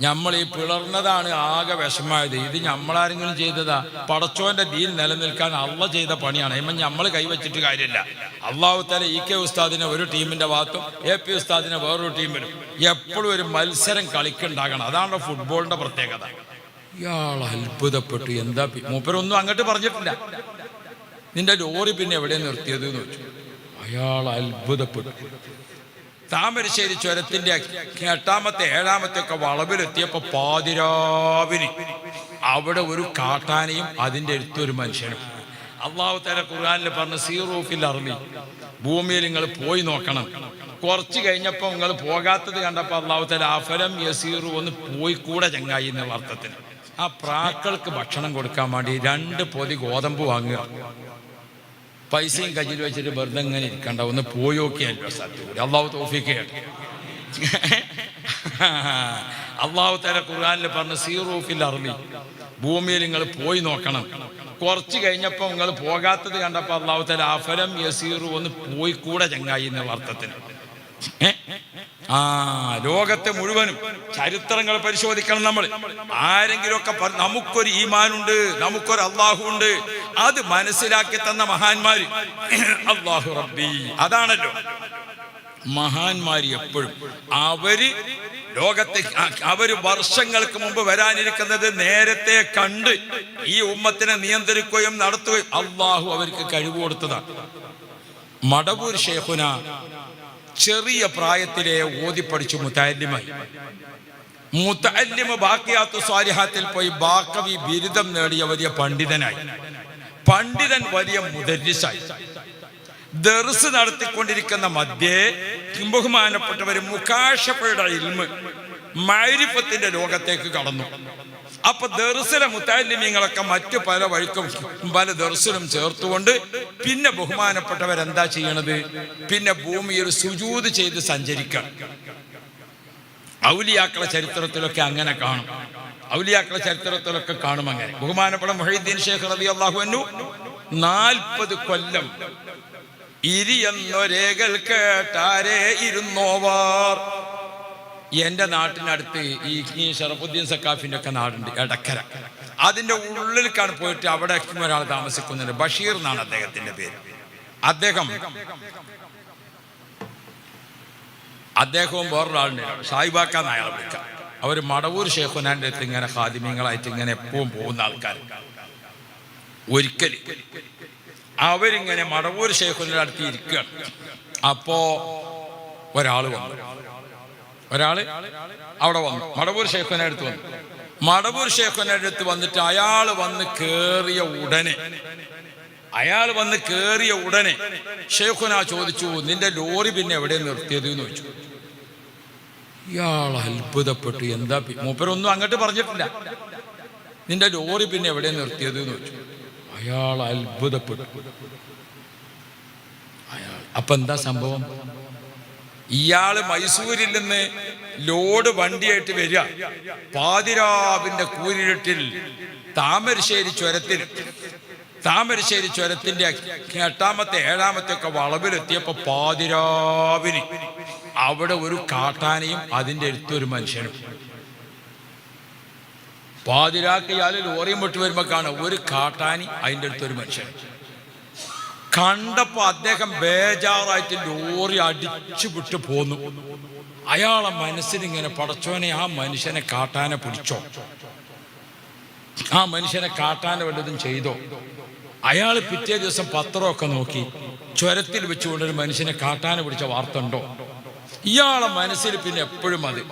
നമ്മൾ ഈ പിളർന്നതാണ് ആകെ വിഷമായത് ഇത് നമ്മളാരെങ്കിലും ചെയ്തതാ. പടച്ചോന്റെ ദീൽ നിലനിൽക്കാൻ അള്ള ചെയ്ത പണിയാണ്. ഇമ്മ നമ്മൾ കൈവച്ചിട്ട് കാര്യമില്ല. അള്ളാഹു തല ഇ കെ ഉസ്താദിനെ ഒരു ടീമിന്റെ ഭാഗത്തും എ പി ഉസ്താദിനെ വേറൊരു ടീം വരും എപ്പോഴും ഒരു മത്സരം കളിക്കുണ്ടാകണം. അതാണ് ഫുട്ബോളിന്റെ പ്രത്യേകത. ഇയാൾ അത്ഭുതപ്പെട്ടു. എന്താ മൂപ്പരൊന്നും അങ്ങോട്ട് പറഞ്ഞിട്ടില്ല. നിന്റെ ലോറി പിന്നെ എവിടെ നിർത്തിയത് എന്ന് വെച്ചു അയാൾ അത്ഭുതപ്പെട്ടു. താമരശ്ശേരി ചുരത്തിന്റെ എട്ടാമത്തെ ഏഴാമത്തെ ഒക്കെ വളവിലെത്തിയപ്പോ പാതിരാവിന് അവിടെ ഒരു കാട്ടാനയും അതിന്റെ അടുത്തൊരു മനുഷ്യനും. അള്ളാഹു തല ഖുർആനിൽ പറഞ്ഞ സീറൂഫിൽ അറളി ഭൂമിയിൽ നിങ്ങൾ പോയി നോക്കണം. കുറച്ച് കഴിഞ്ഞപ്പോൾ നിങ്ങൾ പോകാത്തത് കണ്ടപ്പോൾ അള്ളാഹു തല അഫലം യസീറു ഒന്ന് പോയി കൂടെ ചങ്ങായി എന്നുള്ള അർത്ഥത്തിന് ആ പ്രാക്കൾക്ക് ഭക്ഷണം കൊടുക്കാൻ വേണ്ടി രണ്ട് പൊതി ഗോതമ്പ് വാങ്ങുക. പൈസയും കയ്യിൽ വെച്ചിട്ട് വെറുതെ ഇങ്ങനെ ഇരിക്കണ്ട. ഒന്ന് പോയോക്കിയല്ലോ സത്യം അള്ളാഹു തോഫിക്ക അള്ളാഹു തല ഖുർആാനിൽ പറഞ്ഞ സീറൂഫിൽ അറബി ഭൂമിയിൽ നിങ്ങൾ പോയി നോക്കണം. കുറച്ച് കഴിഞ്ഞപ്പോൾ നിങ്ങൾ പോകാത്തത് കണ്ടപ്പോൾ അള്ളാഹു തല അഫലം യസീറു ഒന്ന് പോയി കൂടെ ചങ്ങായി എന്ന അർത്ഥത്തിന്? ആ ലോകത്തെ മുഴുവനും ചരിത്രങ്ങൾ പരിശോധിക്കണം നമ്മൾ. ആരെങ്കിലുമൊക്കെ നമുക്കൊരു ഈമാനുണ്ട് നമുക്കൊരു അള്ളാഹു ഉണ്ട് അത് മനസ്സിലാക്കി തന്ന മഹാന്മാര് അള്ളാഹു റബ്ബി. അതാണല്ലോ. മഹാന്മാര് എപ്പോഴും അവർ ലോകത്തെ അവർ വർഷങ്ങൾക്ക് മുമ്പ് വരാനിരിക്കുന്നത് നേരത്തെ കണ്ട് ഈ ഉമ്മത്തിനെ നിയന്ത്രിക്കുകയും നടത്തുകയും അള്ളാഹു അവർക്ക് കഴിവ് കൊടുത്തതാണ്. മടവൂർ ഷേഖുന ചെറിയ പ്രായത്തിലെ പഠിച്ചു മുത്താലിമായി മുത്തല്ലിമ ബാക്കിയാത്തു സ്വാരിഹാത്തിൽ പോയി ബാക്കവി ബിരുദം നേടിയ വലിയ പണ്ഡിതനായി. പണ്ഡിതൻ വലിയ മുദരിസായി. ദർസ് നടത്തിക്കൊണ്ടിരിക്കുന്ന മധ്യേ ബഹുമാനപ്പെട്ടവർ മുഖാഷപ്പയുടെ ഇൽമ് മൈരിപ്പത്തിന്റെ ലോകത്തേക്ക് കടന്നു. അപ്പൊ ദർസിലെ മുത്താലിമ്യങ്ങളൊക്കെ മറ്റു പല വഴിക്കും പല ദർസിലും ചേർത്തുകൊണ്ട് പിന്നെ ബഹുമാനപ്പെട്ടവരെന്താ ചെയ്യണത്? പിന്നെ ഭൂമിയിൽ സുജൂത് ചെയ്ത് സഞ്ചരിക്കണം. ഔലിയാക്കളെ ചരിത്രത്തിലൊക്കെ അങ്ങനെ കാണും. ഔലിയാക്കളെ ചരിത്രത്തിലൊക്കെ കാണും അങ്ങനെ. ബഹുമാനപ്പെട്ട മൊഹീദ്ദീൻ ഷേഖ് റബി അള്ളാഹുനു നാൽപ്പത് കൊല്ലം ഇരിയെന്നൊരേകൾ കേട്ടാരേ ഇരുന്നോവാർ. എന്റെ നാട്ടിനടുത്ത് ഈ ഈ ഷറഫുദ്ദീൻ സക്കാഫിന്റെ ഒക്കെ നാടുണ്ട് എടക്കര. അതിന്റെ ഉള്ളിലേക്കാണ് പോയിട്ട് അവിടെ ഒരാൾ താമസിക്കുന്നുണ്ട്. ബഷീർ എന്നാണ് അദ്ദേഹത്തിന്റെ പേര്. അദ്ദേഹം അദ്ദേഹവും വേറൊരാളുണ്ട്. സായിബാക്കാന്ന് അയാൾ വിളിക്കാം അവർ മടവൂർ ഷേഖുനാന്റെ അടുത്ത് ഇങ്ങനെ ഹാദിമ്യങ്ങളായിട്ട് ഇങ്ങനെ എപ്പോഴും പോകുന്ന ആൾക്കാർ ഒരിക്കൽ അവരിങ്ങനെ മടവൂർ ഷേഖുനടുത്ത് അടുത്ത് ഇരിക്കുകയാണ്. അപ്പോ ഒരാൾ വന്നു. ഒരാൾ അവിടെ വന്നു. മടവൂർ ഷേഖുവിനെ അടുത്ത് വന്നു. മടവൂർ ഷേഖുവിനെ അടുത്ത് വന്നിട്ട് അയാൾ വന്ന് കേറിയ ഉടനെ അയാൾ വന്ന് കേറിയ ഉടനെ ഷേഖുന ചോദിച്ചു നിന്റെ ലോറി പിന്നെ എവിടെ നിർത്തിയത്? എന്ന് ചോദിച്ചു. ഇയാൾ അത്ഭുതപ്പെട്ടു. എന്താ മൂപ്പരൊന്നും അങ്ങോട്ട് പറഞ്ഞിട്ടില്ല. നിന്റെ ലോറി പിന്നെ എവിടെ നിർത്തിയത്? എന്ന് ചോദിച്ചു. അയാൾ അത്ഭുതപ്പെട്ടു. അയാൾ അപ്പൊ എന്താ സംഭവം? ഇയാൾ മൈസൂരിൽ നിന്ന് ലോഡ് വണ്ടിയായിട്ട് വരിക. പാതിരാവിന്റെ കൂരിരുട്ടിൽ താമരശ്ശേരി ചുരത്തിൽ. താമരശ്ശേരി ചുരത്തിന്റെ എട്ടാമത്തെ ഏഴാമത്തെ ഒക്കെ വളവിലെത്തിയപ്പോ പാതിരാവിന് അവിടെ ഒരു കാട്ടാനയും അതിന്റെ അടുത്തൊരു മനുഷ്യനും. പാതിരാക്ക് ഇയാൾ ലോറിയും വിട്ട് വരുമ്പോ കാണാം ഒരു കാട്ടാനി അതിന്റെ അടുത്തൊരു മനുഷ്യൻ. കണ്ടപ്പോ അദ്ദേഹം ബേജാറായിട്ട് ലോറി അടിച്ചു വിട്ട് പോന്നു. അയാളെ മനസ്സിനിങ്ങനെ പടച്ചോനെ ആ മനുഷ്യനെ കാട്ടാനെ പിടിച്ചോ? ആ മനുഷ്യനെ കാട്ടാനെ വല്ലതും ചെയ്തോ? അയാൾ പിറ്റേ ദിവസം പത്രമൊക്കെ നോക്കി ചുരത്തിൽ വെച്ചുകൊണ്ട് ഒരു മനുഷ്യനെ കാട്ടാനെ പിടിച്ച വാർത്ത ഉണ്ടോ? ഇയാളെ മനസ്സിൽ പിന്നെ എപ്പോഴും അത്.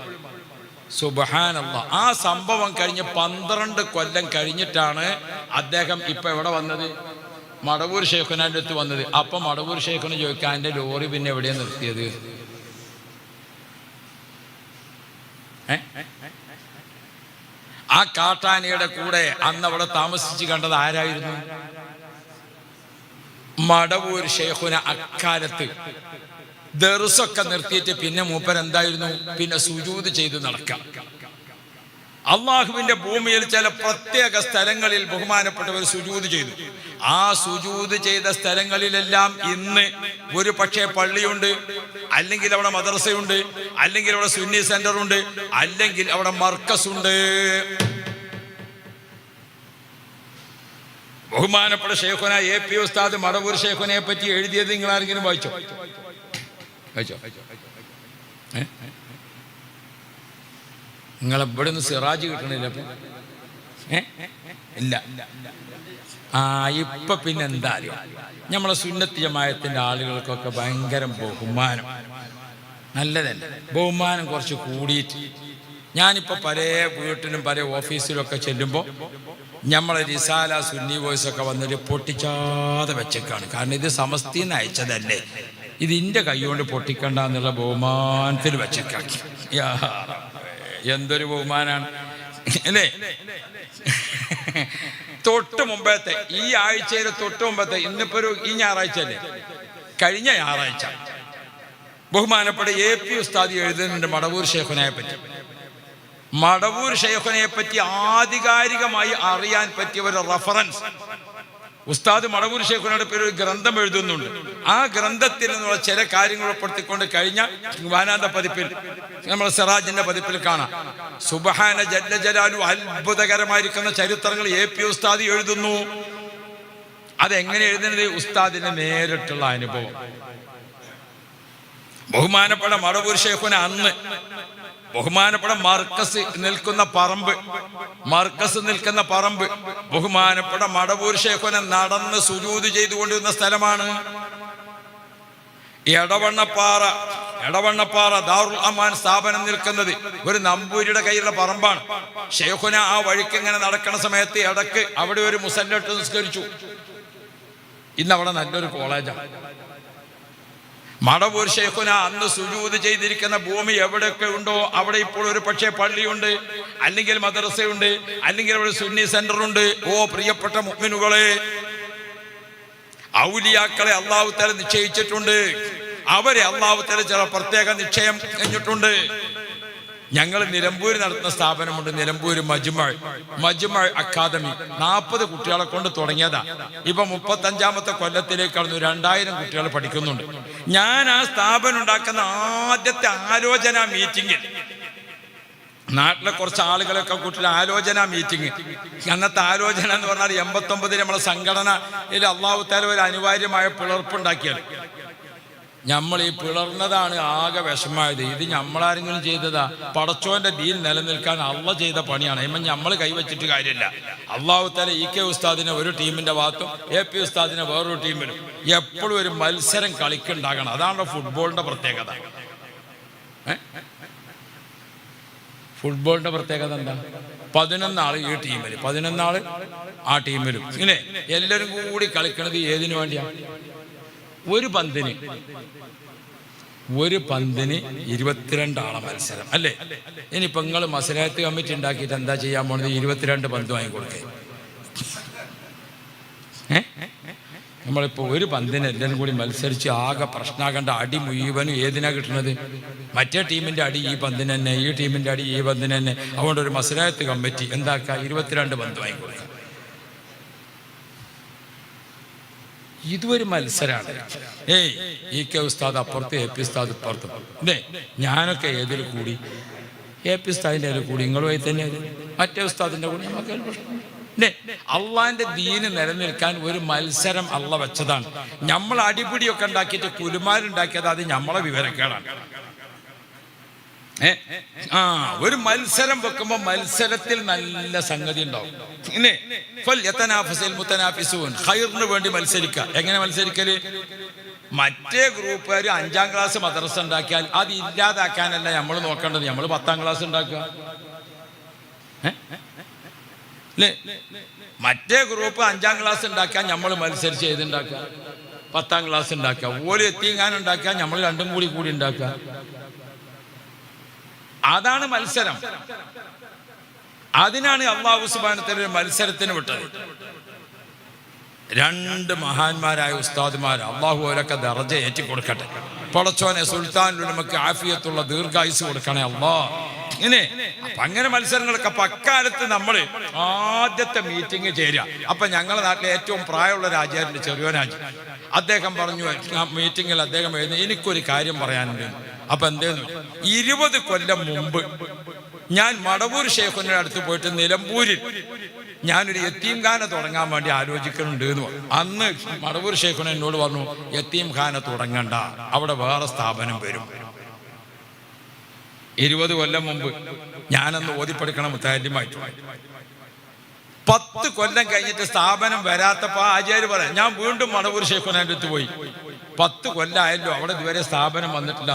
സുബഹാനല്ല. ആ സംഭവം കഴിഞ്ഞ് പന്ത്രണ്ട് കൊല്ലം കഴിഞ്ഞിട്ടാണ് അദ്ദേഹം ഇപ്പൊ എവിടെ വന്നത്? മടവൂർ ഷേഖുനാന്റെ അടുത്ത് വന്നത്. അപ്പം മടവൂർ ഷേഖുന് ചോദിക്കാൻ എന്റെ ലോറി പിന്നെ എവിടെയാണ് നിർത്തിയത്? ആ കാട്ടാനയുടെ കൂടെ അന്ന് അവിടെ താമസിച്ച് കണ്ടത് ആരായിരുന്നു? മടവൂർ ഷേഖുന അക്കാലത്ത് ദർസൊക്കെ നിർത്തിയിട്ട് പിന്നെ മൂപ്പൻ എന്തായിരുന്നു? പിന്നെ സുജൂത് ചെയ്ത് നടക്കാം. അള്ളാഹുവിന്റെ ഭൂമിയിൽ ചില പ്രത്യേക സ്ഥലങ്ങളിൽ ബഹുമാനപ്പെട്ടവർ സുജൂത് ചെയ്തു. ആ സുജൂത് ചെയ്ത സ്ഥലങ്ങളിലെല്ലാം ഇന്ന് ഒരു പക്ഷേ പള്ളിയുണ്ട് അല്ലെങ്കിൽ അവിടെ മദ്രസയുണ്ട് അല്ലെങ്കിൽ അവിടെ സുന്നി സെന്റർ ഉണ്ട് അല്ലെങ്കിൽ അവിടെ മർക്കസ് ഉണ്ട് ബഹുമാനപ്പെട്ട ഷേഖുന എ പി ഉസ്താദ് മടവൂർ ഷേഖുനെ പറ്റി എഴുതിയത് നിങ്ങൾ ആരെങ്കിലും വായിച്ചോ? വായിച്ചോ? നിങ്ങൾ ഇവിടെ നിന്ന് സിറാജ് കിട്ടണില്ല? ഇല്ല. ആ ഇപ്പൊ പിന്നെ എന്താ അറിയോ നമ്മളെ സുന്നത്തി ജമായത്തിന്റെ ആളുകൾക്കൊക്കെ ഭയങ്കര ബഹുമാനം. നല്ലതല്ല? ബഹുമാനം കുറച്ച് കൂടിയിട്ട്. ഞാനിപ്പോ പല വീട്ടിലും പല ഓഫീസിലും ഒക്കെ ചെല്ലുമ്പോൾ നമ്മളെ റിസാല സുന്നി വോയിസ് ഒക്കെ വന്നിട്ട് പൊട്ടിച്ചാതെ വെച്ചേക്കാണ്. കാരണം ഇത് സമസ്തി നിന്ന് അയച്ചതല്ലേ? ഇത് ഇന്റെ കൈകൊണ്ട് പൊട്ടിക്കണ്ട എന്നുള്ള ബഹുമാനത്തിൽ വെച്ചേക്കാക്കി. എന്തൊരു ബഹുമാനാണ്. അല്ലേ? തൊട്ട് മുമ്പത്തെ ഈ ആഴ്ചയിലെ തൊട്ട് മുമ്പത്തെ ഇന്നിപ്പോ ഒരു ഈ ഞായറാഴ്ച അല്ലേ? കഴിഞ്ഞ ഞായറാഴ്ച. ബഹുമാനപ്പെട്ട എ പി ഉസ്താദി എഴുതുന്നുണ്ട് മടവൂർ ഷേഖുനെ പറ്റി. മടവൂർ ഷെയ്ഖിനെ പറ്റി ആധികാരികമായി അറിയാൻ പറ്റിയ ഒരു റഫറൻസ് ഉസ്താദ് മടവൂർ ഷെയ്ഖിനോട് പേര് ഒരു ഗ്രന്ഥം എഴുതുന്നുണ്ട്. ആ ഗ്രന്ഥത്തിൽ നിന്നുള്ള ചില കാര്യങ്ങൾ ഉൾപ്പെടുത്തിക്കൊണ്ട് കഴിഞ്ഞ വാനാന്ത പതിപ്പിൽ നമ്മുടെ സിറാജിന്റെ പതിപ്പിൽ കാണാം. സുബഹാന ജല്ല ജലാലു അത്ഭുതകരമായിരിക്കുന്ന ചരിത്രങ്ങൾ എ പി ഉസ്താദ് എഴുതുന്നു. അതെങ്ങനെ എഴുതുന്നത്? ഉസ്താദിന്റെ നേരിട്ടുള്ള അനുഭവം. ബഹുമാനപ്പെട്ട മടവൂർ ഷെയ്ഖുന അന്ന് ബഹുമാനപ്പെട്ട മർക്കസ് നിൽക്കുന്ന പറമ്പ്. മർക്കസ് നിൽക്കുന്ന പറമ്പ്. ബഹുമാനപ്പെട്ട മടവൂർ ശേഖനെ നടന്ന് സുജൂത് ചെയ്തുകൊണ്ടിരുന്ന സ്ഥലമാണ് എടവണ്ണപ്പാറ. എടവണ്ണപ്പാറ ദാറുൽ അമാൻ സ്ഥാപനം നിൽക്കുന്നത് ഒരു നമ്പൂരിയുടെ കയ്യിലുള്ള പറമ്പാണ്. ഷേഖുന ആ വഴിക്ക് ഇങ്ങനെ നടക്കുന്ന സമയത്ത് ഇടയ്ക്ക് അവിടെ ഒരു മുസല്ലിട്ട് നിസ്കരിച്ചു. ഇന്ന് അവിടെ നല്ലൊരു കോളേജാണ് മടവൂർ ഷെയ്ഖുന അന്ന് സുജൂത് ചെയ്തിരിക്കുന്ന ഭൂമി എവിടെയൊക്കെ ഉണ്ടോ അവിടെ ഇപ്പോൾ ഒരു പക്ഷേ പള്ളിയുണ്ട് അല്ലെങ്കിൽ മദ്രസയുണ്ട് അല്ലെങ്കിൽ അവിടെ സുന്നി സെന്റർ ഉണ്ട് ഓ പ്രിയപ്പെട്ട മുഗ്മിനുകളെ ഔലിയാക്കളെ അള്ളാഹു തല നിശ്ചയിച്ചിട്ടുണ്ട്. അവരെ അള്ളാഹു തല ചില പ്രത്യേക നിശ്ചയം കഴിഞ്ഞിട്ടുണ്ട്. ഞങ്ങൾ നിലമ്പൂർ നടത്തുന്ന സ്ഥാപനമുണ്ട്. നിലമ്പൂർ മജുമൾ മജുമൾ അക്കാദമി. നാൽപ്പത് കുട്ടികളെ കൊണ്ട് തുടങ്ങിയതാ. ഇപ്പൊ മുപ്പത്തഞ്ചാമത്തെ കൊല്ലത്തിലേക്ക് കടന്നു. രണ്ടായിരം കുട്ടികൾ പഠിക്കുന്നുണ്ട്. ഞാൻ ആ സ്ഥാപനം ഉണ്ടാക്കുന്ന ആദ്യത്തെ ആലോചന മീറ്റിംഗിൽ നാട്ടിലെ കുറച്ച് ആളുകളൊക്കെ കൂട്ടിൽ ആലോചന മീറ്റിംഗ്. അന്നത്തെ ആലോചന എന്ന് പറഞ്ഞാൽ എൺപത്തി ഒമ്പതിൽ നമ്മളെ സംഘടന അള്ളാഹു താല ഒരു അനിവാര്യമായ പിളർപ്പുണ്ടാക്കിയത് നമ്മൾ ഈ പിളർന്നതാണ് ആകെ വിഷമായത് ഇത് നമ്മളാരെങ്കിലും ചെയ്തതാ? പടച്ചോന്റെ ദീൻ നിലനിൽക്കാൻ അള്ള ചെയ്ത പണിയാണ്. ഇമ്മ നമ്മൾ കൈവച്ചിട്ട് കാര്യമില്ല. അള്ളാഹു തല ഇ കെ ഉസ്താദിനെ ഒരു ടീമിന്റെ ഭാഗത്തും എ പി ഉസ്താദിനെ വേറൊരു ടീമിലും എപ്പോഴും ഒരു മത്സരം കളിക്കുണ്ടാകണം അതാണ് ഫുട്ബോളിന്റെ പ്രത്യേകത. ഫുട്ബോളിന്റെ പ്രത്യേകത എന്താ? പതിനൊന്നാൾ ഈ ടീമിൽ പതിനൊന്നാൾ ആ ടീമിലും. ഇങ്ങനെ എല്ലാവരും കൂടി കളിക്കണത് ഏതിനു വേണ്ടിയാ? ഒരു പന്തിന് ഒരു പന്തിന് ഇരുപത്തിരണ്ടാളെ മത്സരം അല്ലേ? ഇനിയിപ്പോ നിങ്ങൾ മസലാത്ത് കമ്മിറ്റി ഉണ്ടാക്കിയിട്ട് എന്താ ചെയ്യാൻ പോണത്? ഇരുപത്തിരണ്ട് പന്ത് വാങ്ങിക്കൊടുക്കേ കൊടുക്കേ. നമ്മളിപ്പോ ഒരു പന്തിന് എല്ലാവരും കൂടി മത്സരിച്ച് ആകെ പ്രശ്നമാകേണ്ട അടി മുഴുവനും ഏതിനാ കിട്ടുന്നത് മറ്റേ ടീമിന്റെ അടി ഈ പന്തിന് തന്നെ ഈ ടീമിന്റെ അടി ഈ പന്തിന് തന്നെ. അതുകൊണ്ട് ഒരു മസലാത്ത് കമ്മിറ്റി എന്താക്കുക ഇരുപത്തിരണ്ട് പന്ത് വാങ്ങിക്കൊടുക്കുക ഇതൊരു മത്സരമാണ് ഏയ് ഈ കെ ഉസ്താദ് അപ്പുറത്ത് എ പി ഉസ്താദ് ഇപ്പുറത്ത്. അല്ലേ ഞാനൊക്കെ ഏതിൽ കൂടി? എ പി ഉസ്താദിന്റെ അതിൽ കൂടി നിങ്ങളുമായി തന്നെ മറ്റേ ഉസ്താദിന്റെ കൂടി നമുക്ക് അല്ലേ അള്ളാന്റെ ദീന് നിലനിൽക്കാൻ ഒരു മത്സരം അള്ള വെച്ചതാണ്. നമ്മൾ അടിപിടിയൊക്കെ ഉണ്ടാക്കിയിട്ട് കുലുമാരുണ്ടാക്കിയത് അത് നമ്മളെ വിവരക്കേടാണ്? ആ ഒരു മത്സരം വെക്കുമ്പോ മത്സരത്തിൽ നല്ല സംഗതി ഉണ്ടാവും. ഖൈറിന് വേണ്ടി മത്സരിക്കുക എങ്ങനെ മത്സരിക്കൽ? മറ്റേ ഗ്രൂപ്പുകാർ അഞ്ചാം ക്ലാസ് മദ്രസ ഉണ്ടാക്കിയാൽ അത് ഇല്ലാതാക്കാനല്ല നമ്മൾ നോക്കേണ്ടത്. നമ്മൾ പത്താം ക്ലാസ് ഉണ്ടാക്കുക? മറ്റേ ഗ്രൂപ്പ് അഞ്ചാം ക്ലാസ് ഉണ്ടാക്കാൻ നമ്മൾ മത്സരിച്ച് ഏതുണ്ടാക്കുക പത്താം ക്ലാസ് ഉണ്ടാക്കുക. ഓൽ എത്തിങ്ങാൻ ഉണ്ടാക്കുക നമ്മൾ രണ്ടും കൂടി കൂടി ഉണ്ടാക്കുക. അതാണ് മത്സരം. അതിനാണ് അള്ളാഹു സുബാനത്തിന്റെ മത്സരത്തിന് വിട്ടത്. രണ്ട് മഹാന്മാരായ ഉസ്താദുമാർ അള്ളാഹു അവരൊക്കെ ദർജ ഏറ്റി കൊടുക്കട്ടെ. പൊളച്ചോനെ സുൽത്താൻ ഉലമക്ക് ആഫിയത്തുള്ള ദീർഘായുസ് കൊടുക്കണേ അള്ളാ. ഇങ്ങനെ. അപ്പൊ അങ്ങനെ മത്സരങ്ങളൊക്കെ അക്കാലത്ത് നമ്മൾ ആദ്യത്തെ മീറ്റിംഗ് ചേരുക അപ്പൊ ഞങ്ങളുടെ നാട്ടിലെ ഏറ്റവും പ്രായമുള്ള രാജ്യത്തിന്റെ ചെറിയ രാജ്യം അദ്ദേഹം പറഞ്ഞു മീറ്റിംഗിൽ അദ്ദേഹം എഴുതി എനിക്കൊരു കാര്യം പറയാനുണ്ട്. അപ്പൊ എന്തേന്ന് ഇരുപത് കൊല്ലം മുമ്പ് ഞാൻ മടവൂർ ഷേഖുവിന്റെ അടുത്ത് പോയിട്ട് നിലമ്പൂരിൽ ഞാനൊരു യത്തീംഖാന തുടങ്ങാൻ വേണ്ടി ആലോചിക്കുന്നുണ്ട് എന്ന് പറഞ്ഞു. അന്ന് മടവൂർ ഷേഖുൻ എന്നോട് പറഞ്ഞു യത്തീംഖാന തുടങ്ങണ്ട അവിടെ വേറെ സ്ഥാപനം വരും. ഇരുപത് കൊല്ലം മുമ്പ് ഞാനന്ന് ഓതിപ്പടിക്കണം മുത്താരിമായിട്ട് പത്ത് കൊല്ലം കഴിഞ്ഞിട്ട് സ്ഥാപനം വരാത്തപ്പോ ആചാര്യ പറയാം ഞാൻ വീണ്ടും മടവൂർ ഷേഖുനാന്റെ അടുത്ത് പോയി. പത്ത് കൊല്ലമായല്ലോ അവിടെ ഇതുവരെ സ്ഥാപനം വന്നിട്ടില്ല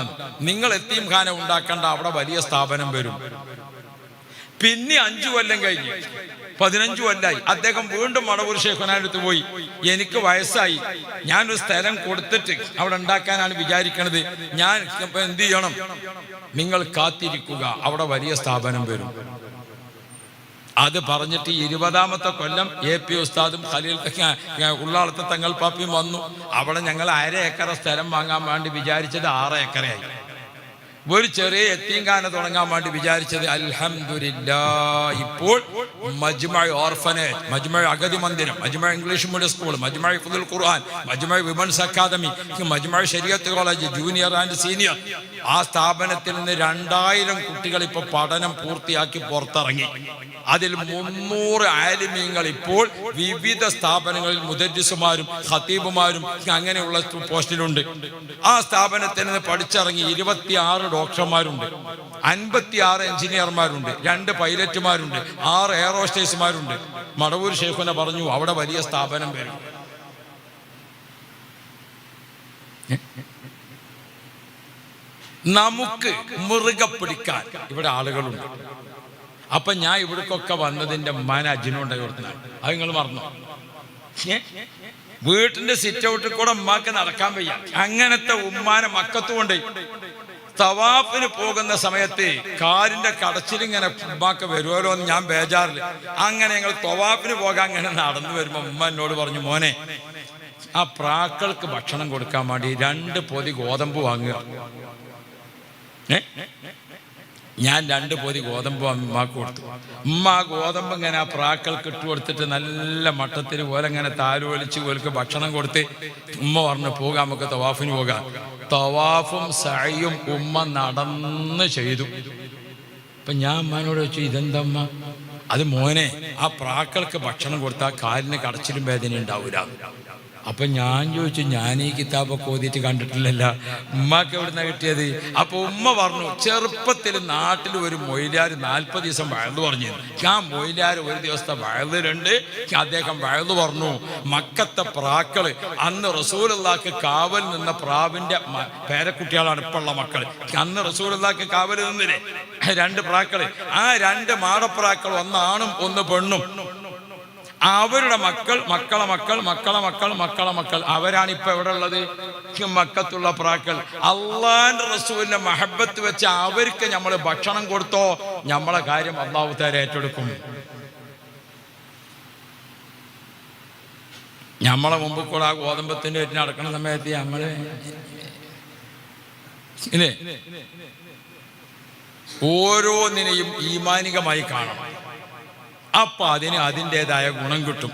നിങ്ങൾ എത്തിയും ഖാന ഉണ്ടാക്കേണ്ട അവിടെ വലിയ സ്ഥാപനം വരും. പിന്നെ അഞ്ചു കൊല്ലം കഴിഞ്ഞു പതിനഞ്ചു കൊല്ലായി. അദ്ദേഹം വീണ്ടും മടവൂർ ഷേഖുനാന്റെ അടുത്ത് പോയി. എനിക്ക് വയസ്സായി. ഞാനൊരു സ്ഥലം കൊടുത്തിട്ട് അവിടെ ഉണ്ടാക്കാനാണ് വിചാരിക്കണത്. ഞാൻ എന്ത് ചെയ്യണം? നിങ്ങൾ കാത്തിരിക്കുക അവിടെ വലിയ സ്ഥാപനം വരും. അത് പറഞ്ഞിട്ട് ഇരുപതാമത്തെ കൊല്ലം എ പി ഉസ്താദും ഖലീൽ ഉള്ളാളത്തെ തങ്ങൾ പാപ്പിയും വന്നു. അവിടെ ഞങ്ങൾ അര ഏക്കറ സ്ഥലം വാങ്ങാൻ വേണ്ടി വിചാരിച്ചത് ആറ് ഏക്കറയായി ഒരു ചെറിയ എത്തിങ്കാന തുടങ്ങാൻ വേണ്ടി വിചാരിച്ചത് അൽഹംദുലില്ലാ ഇപ്പോൾ മജ്മഴ് ഓർഫനേജ് മജ്മഴ് അഗതി മന്ദിരം Majma English medium school Majma ഫുദുൽ ഖുർആൻ മജ്മഴ് വിമൻസ് അക്കാദമി മജ്മഴ് ശരീരത്ത് കോളേജ് ജൂനിയർ ആൻഡ് സീനിയർ. ആ സ്ഥാപനത്തിൽ നിന്ന് രണ്ടായിരം കുട്ടികൾ ഇപ്പോൾ പഠനം പൂർത്തിയാക്കി പുറത്തിറങ്ങി. അതിൽ മുന്നൂറ് ആലിമീങ്ങൾ ഇപ്പോൾ വിവിധ സ്ഥാപനങ്ങളിൽ മുദരിസുമാരും ഖത്തീബുമാരും അങ്ങനെയുള്ള പോസ്റ്റിലുണ്ട്. ആ സ്ഥാപനത്തിൽ നിന്ന് പഠിച്ചിറങ്ങി ഇരുപത്തിയാറ് ഡോക്ടർമാരുണ്ട്. അൻപത്തിയാറ് എഞ്ചിനീയർമാരുണ്ട്. രണ്ട് പൈലറ്റുമാരുണ്ട്. ആറ് എയറോസ്റ്റേഴ്സ്മാരുണ്ട് മടവൂർ ഷേഫിനെ പറഞ്ഞു അവിടെ വലിയ സ്ഥാപനം വരും. നമുക്ക് മുറുകെ പിടിക്കാൻ ഇവിടെ ആളുകളുണ്ട്. അപ്പൊ ഞാൻ ഇവിടേക്കൊക്കെ വന്നതിന്റെ മന അജിനുണ്ട് കൊടുത്തതാണ്. അത് നിങ്ങൾ മറന്നു? വീട്ടിന്റെ സിറ്റ് ഔട്ടിൽ കൂടെ ഉമ്മാക്ക് നടക്കാൻ വയ്യ. അങ്ങനത്തെ ഉമ്മാനെ മക്കത്ത് കൊണ്ട് തവാഫിന് പോകുന്ന സമയത്ത് കാലിന്റെ കടച്ചിലിങ്ങനെ ഉമ്മാക്ക് വരുമല്ലോ എന്ന് ഞാൻ ബേജാറില്ല അങ്ങനെ ഞങ്ങൾ തവാഫിന് പോകാൻ അങ്ങനെ നടന്നു വരുമ്പോ ഉമ്മ എന്നോട് പറഞ്ഞു മോനെ ആ പ്രാക്കൾക്ക് ഭക്ഷണം കൊടുക്കാൻ വേണ്ടി രണ്ട് പൊതി ഗോതമ്പ് വാങ്ങുക? ഞാൻ രണ്ട് പൊതി ഗോതമ്പ് അമ്മയ്ക്ക് കൊടുത്തു. ഉമ്മ ആ ഗോതമ്പ് ഇങ്ങനെ ആ പ്രാക്കൾക്ക് ഇട്ട് കൊടുത്തിട്ട് നല്ല മട്ടത്തിൽ പോലെ ഇങ്ങനെ താലോലിച്ച് പോലക്ക് ഭക്ഷണം കൊടുത്ത് ഉമ്മ പറഞ്ഞു പോകാം നമുക്ക് തവാഫിന് പോകാം. തവാഫും സയും ഉമ്മ നടന്ന് ചെയ്തു. അപ്പൊ ഞാൻ അമ്മാനോട് വെച്ചു ഇതെന്തമ്മ അത് മോനെ ആ പ്രാക്കൾക്ക് ഭക്ഷണം കൊടുത്താൽ കാലിന് കടച്ചിലും വേദന ഉണ്ടാവൂല അപ്പൊ ഞാൻ ചോദിച്ചു ഞാൻ ഈ കിതാബൊക്കെ ഓതിയിട്ട് കണ്ടിട്ടില്ലല്ല. ഉമ്മക്ക് എവിടുന്ന കിട്ടിയത്? അപ്പൊ ഉമ്മ പറഞ്ഞു ചെറുപ്പത്തിൽ നാട്ടിൽ ഒരു മൊയിലാർ നാൽപ്പത് ദിവസം വയലു പറഞ്ഞു ആ മൊയിലാർ ഒരു ദിവസത്തെ വയലിലുണ്ട് അദ്ദേഹം വയലു പറഞ്ഞു മക്കത്തെ പ്രാക്കൾ അന്ന് റസൂലുള്ളാക്ക് കാവൽ നിന്ന പ്രാവിന്റെ പേരക്കുട്ടികളാണ് ഇപ്പുള്ള മക്കൾ അന്ന് റസൂലുള്ളാക്ക് കാവൽ നിന്നില്ലേ? രണ്ട് പ്രാക്കൾ. ആ രണ്ട് മാടപ്രാക്കൾ ഒന്നാണും ഒന്ന് പെണ്ണും. അവരുടെ മക്കൾ മക്കളെ മക്കൾ മക്കളെ മക്കൾ മക്കളെ മക്കൾ. അവരാണ് ഇപ്പൊ എവിടെ ഉള്ളത്? മക്കത്തുള്ള പ്രാക്കൾ. അള്ളാന്റെ റസൂലിന്റെ മഹബത്ത് വെച്ച് അവർക്ക് നമ്മൾ ഭക്ഷണം കൊടുത്തോ നമ്മളെ കാര്യം അള്ളാഹു തേരെ ഏറ്റെടുക്കും. നമ്മളെ മുമ്പ് കൂടെ ആ ഗോതമ്പത്തിന്റെ പേരിൽ നടക്കുന്ന സമയത്ത് നമ്മൾ ഓരോന്നിനെയും ഈമാനികമായി കാണണം. അപ്പൊ അതിന് അതിന്റെതായ ഗുണം കിട്ടും.